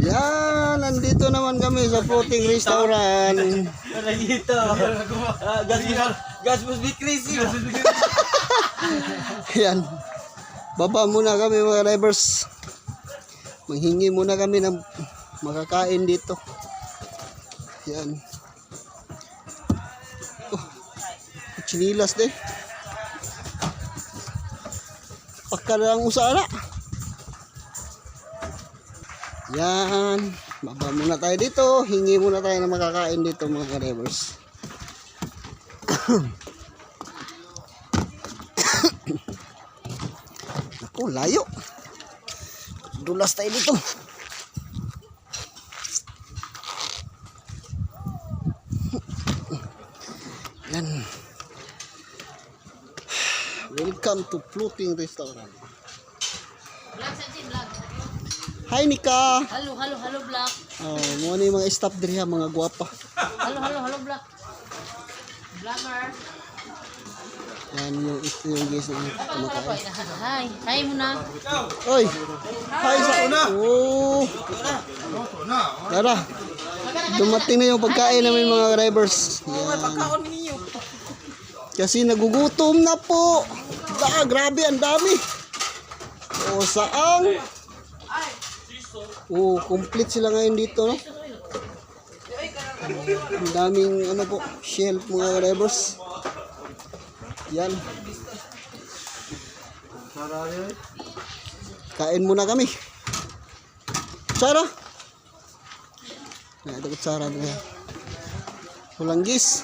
Yan, nandito naman kami sa floating restaurant. Wala dito. Ah, gas must, gas must be crazy. Yan. Baba muna kami mga drivers. Manghingi muna kami ng makakain dito. Yan. Oh, chinilas de. Pagka lang usara. Yan. Baba muna tayo dito. Hingi muna tayo ng makakain dito mga drivers. Ako, layo. Dulas tayo dito. Yan. Welcome to Floating Restaurant. Vlog sa Jim, vlog. Hi, Nika. Halo, halo, halo, vlog. Oh, mo ni mga staff diri ha, mga gwapa. Halo, halo, halo, vlog. Vlogger. Yan yung ito yung guys na kumakain. Hi. Hi muna. Oy. Hi sa Oh. Tara. Dumating na yung pagkain namin mga drivers. Yan. Kasi nagugutom na po. Da, grabe ang dami. O saang? Oh, complete sila ngayon dito, no? Ang daming ano po, shelf mga drivers. Yan. Kain muna kami. Sara. Nah, ito kutsara na. Hulanggis.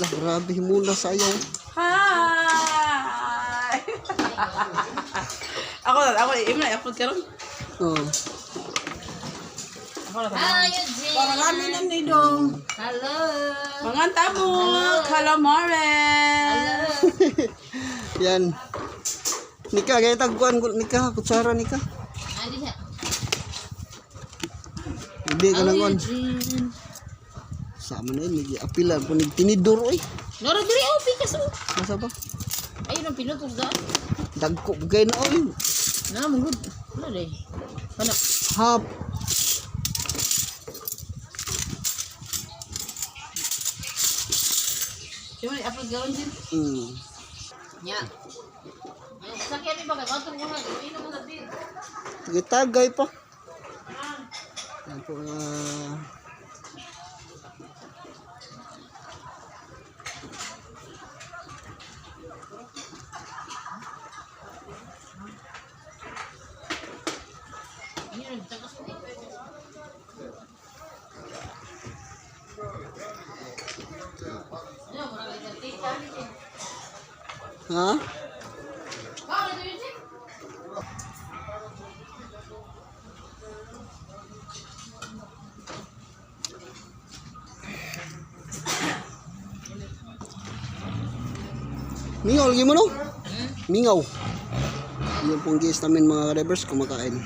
Lah, grabe muna sayaw. Hi! ako na, ako na, i-upload na, i-upload ka ron. Oh. Ako na, Hi, Eugene. Para kami na ni Dong. Hello. Mga tabok, calamari. Yan. Nika, kaya tagkuhan ko. Nika, kutsara, Nika. Adi siya. Hindi ka Hello, kuhan. Eugene. Sama na yun, nagi apilan po. Tinidor, oy. Nora, diri, oh, pikas, oh. Masa ba? Ayun ang pinutog daan. Dagko, gay na, oy. Na, mugod. Ano day? Ano? Hap. Di mo i-upload ka ron, Jin? Hmm. Yung sakyan ni baga, katong muna. Ino mo na din. Tagay pa. Yan po mga... Ayun, takas mo. Ano, mura ka dyan. Tita, Eugene. Ha? Mingaw lagi mo no? Mingaw. Yan pong guys namin mga drivers kumakain.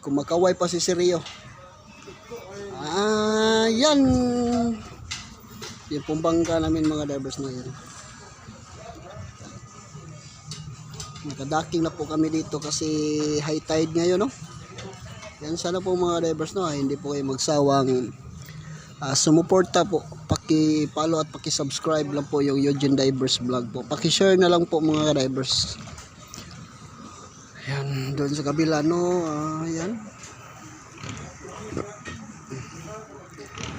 Kumakaway pa si Sirio. Ah, Yan pong namin mga drivers na yan. Nakadaking na po kami dito kasi high tide ngayon no. Yan sana po mga drivers no, hindi po kayo magsawang Ah, sumuporta po, paki-follow at paki-subscribe lang po yung Eugene Divers vlog po. Paki-share na lang po mga divers. Ayan, doon sa kabila no, ah, ayan.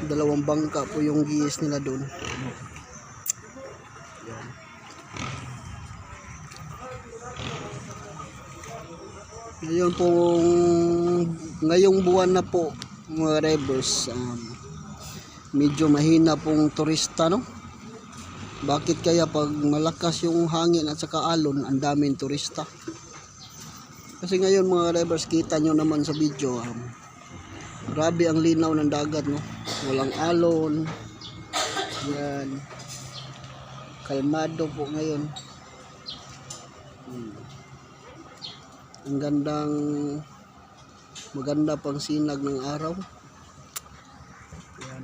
Dalawang bangka po yung gis nila doon. Ngayon pong ngayong buwan na po mga divers um, medyo mahina pong turista no? Bakit kaya pag malakas yung hangin at saka alon ang daming turista? Kasi ngayon mga drivers kita nyo naman sa video um, grabe ang linaw ng dagat no walang alon. Yan. Kalmado po ngayon. Hmm. ang gandang maganda pang sinag ng araw. Yan.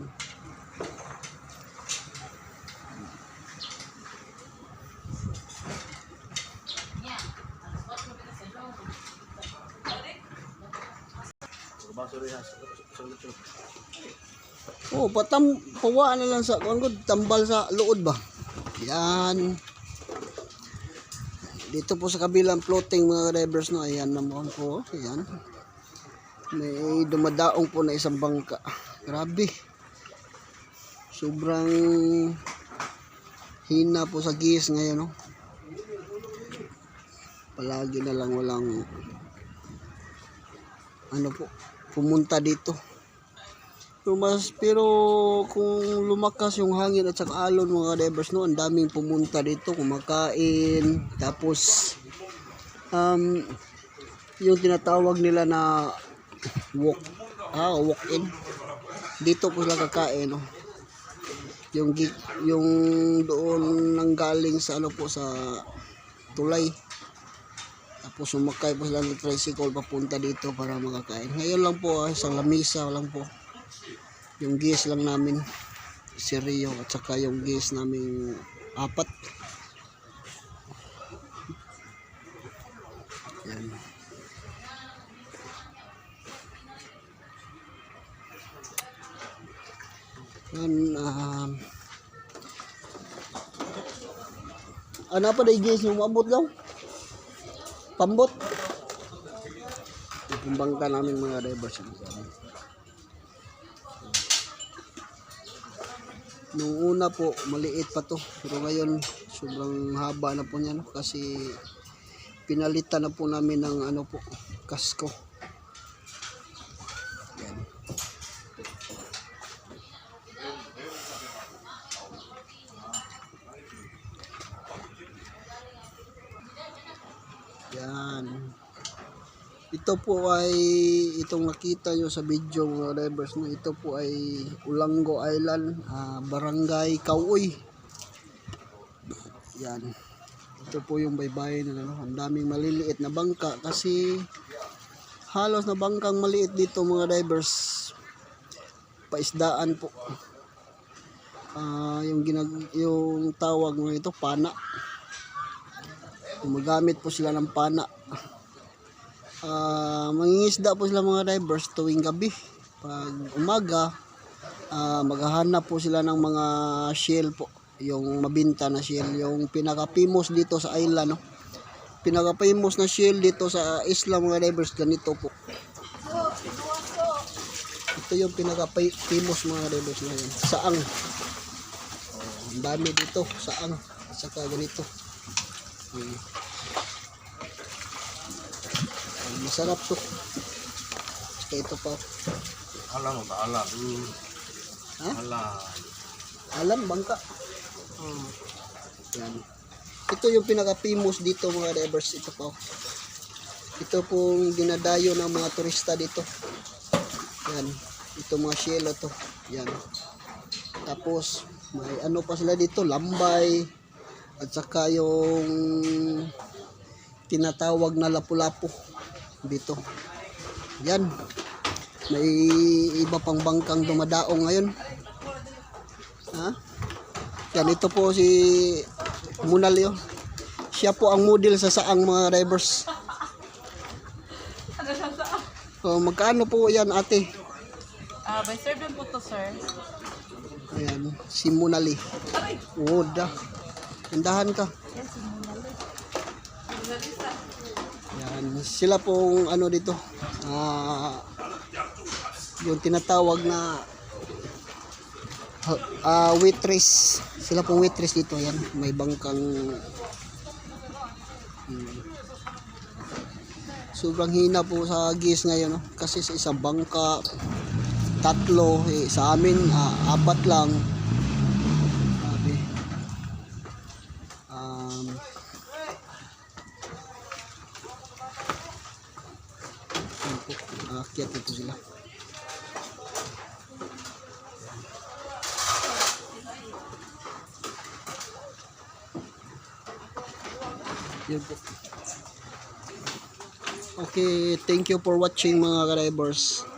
Basuri has Oh, patam pawa na lang sa kuan gud tambal sa luod ba. Yan. Dito po sa kabilang floating mga drivers no, ayan naman po, ayan. May dumadaong po na isang bangka. Grabe. Sobrang hina po sa gis ngayon no. Palagi na lang walang ano po pumunta dito. Pero mas pero kung lumakas yung hangin at saka alon mga divers no, ang daming pumunta dito kumakain. Tapos um yung tinatawag nila na walk ah walk in dito po sila kakain no. Yung yung doon nang galing sa ano po sa tulay. Tapos sumakay po sila ng tricycle papunta dito para makakain. Ngayon lang po ah, isang lamisa lang po yung gas lang namin si Rio at saka yung gas namin apat. Yan. Yan um, ano pa na gas yung maabot daw pambot? Yung bangka namin mga drivers Nung una po, maliit pa to. Pero ngayon, sobrang haba na po niya. No? Kasi pinalitan na po namin ng ano po, kasko. Ito po ay itong nakita nyo sa video mga drivers no. Ito po ay Ulango Island, ah, Barangay Kauoy. Yan. Ito po yung baybayin na ano. Ang daming maliliit na bangka kasi halos na bangkang maliit dito mga divers. Paisdaan po. Ah, yung ginag yung tawag mo ito pana. Gumagamit po sila ng pana Ah, mangingisda po sila mga divers tuwing gabi. Pag umaga, ah, maghahanap po sila ng mga shell po. Yung mabinta na shell. Yung pinaka-famous dito sa island. No? Pinaka-famous na shell dito sa isla mga divers. Ganito po. Ito yung pinaka-famous mga divers na yun. Saang. Oh, ang dami dito. Saang. At saka ganito. Hmm. Masarap to. Ito pa. Alam mo ba? Alam. Ha? Alam. Alam, bangka. Oh. Yan. Ito yung pinaka-famous dito mga divers. Ito pa. Ito pong dinadayo ng mga turista dito. Yan. Ito mga shelo to. Yan. Tapos, may ano pa sila dito, lambay. At saka yung tinatawag na lapu-lapu dito. Yan. May iba pang bangkang dumadaong ngayon. Ha? Yan, ito po si Munalio. Siya po ang model sa saang mga sa... So, magkano po yan ate? Ah, by serve po to, sir. Ayan, si Munali. Oo, da. Tindahan ka. Yes, sinunalit. Yan, sila pong ano dito. Ah, yung tinatawag na ah waitress. Sila pong waitress dito. Yan, may bangkang Hmm. Sobrang hina po sa gis ngayon, no? Kasi sa isang bangka, tatlo, eh, sa amin, ah, apat lang. Sabi. Um, Yan po, aakyat ito sila. Yan po. Okay, thank you for watching mga drivers.